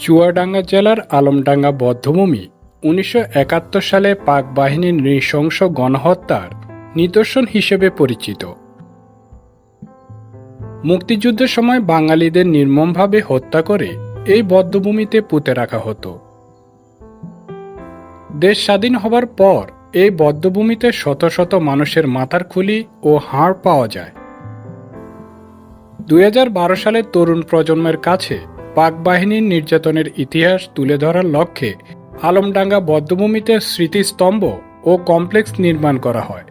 চুয়াডাঙ্গা জেলার আলমডাঙ্গা বদ্ধভূমি, উনিশশো একাত্তর সালে পাক বাহিনীর নৃশংস গণহত্যার নিদর্শন হিসেবে পরিচিত। মুক্তিযুদ্ধের সময় বাঙালিদের নির্মমভাবে হত্যা করে এই বদ্ধভূমিতে পুঁতে রাখা হতো। দেশ স্বাধীন হবার পর এই বদ্ধভূমিতে শত শত মানুষের মাথার খুলি ও হাড় পাওয়া যায়। দুই সালে তরুণ প্রজন্মের কাছে পাক বাহিনীর নির্যাতনের ইতিহাস তুলে ধরার লক্ষ্যে আলমডাঙ্গা বদ্ধভূমিতে স্মৃতিস্তম্ভ ও কমপ্লেক্স নির্মাণ করা হয়।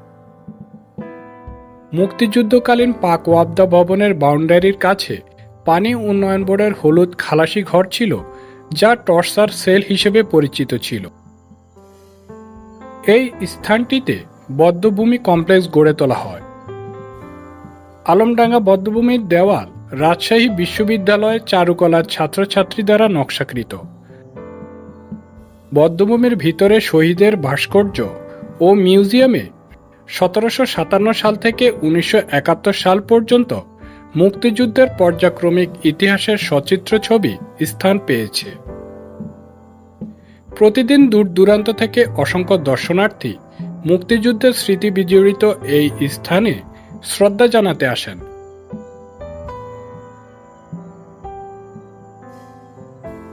মুক্তিযুদ্ধকালীন পাক ওয়াবদা ভবনের বাউন্ডারির কাছে পানি উন্নয়ন বোর্ডের হলুদ খালাসি ঘর ছিল, যা টর্সার সেল হিসেবে পরিচিত ছিল। এই স্থানটিতে বদ্ধভূমি কমপ্লেক্স গড়ে তোলা হয়। আলমডাঙ্গা বদ্ধভূমির দেওয়াল রাজশাহী বিশ্ববিদ্যালয়ের চারুকলার ছাত্রছাত্রী দ্বারা নকশাকৃত। বদ্ধভূমির ভিতরে শহীদের ভাস্কর্য ও মিউজিয়ামে সতেরোশো সাতান্ন সাল থেকে উনিশশো একাত্তর সাল পর্যন্ত মুক্তিযুদ্ধের পর্যাক্রমিক ইতিহাসের সচিত্র ছবি স্থান পেয়েছে। প্রতিদিন দূর দূরান্ত থেকে অসংখ্য দর্শনার্থী মুক্তিযুদ্ধের স্মৃতি বিজড়িত এই স্থানে শ্রদ্ধা জানাতে আসেন।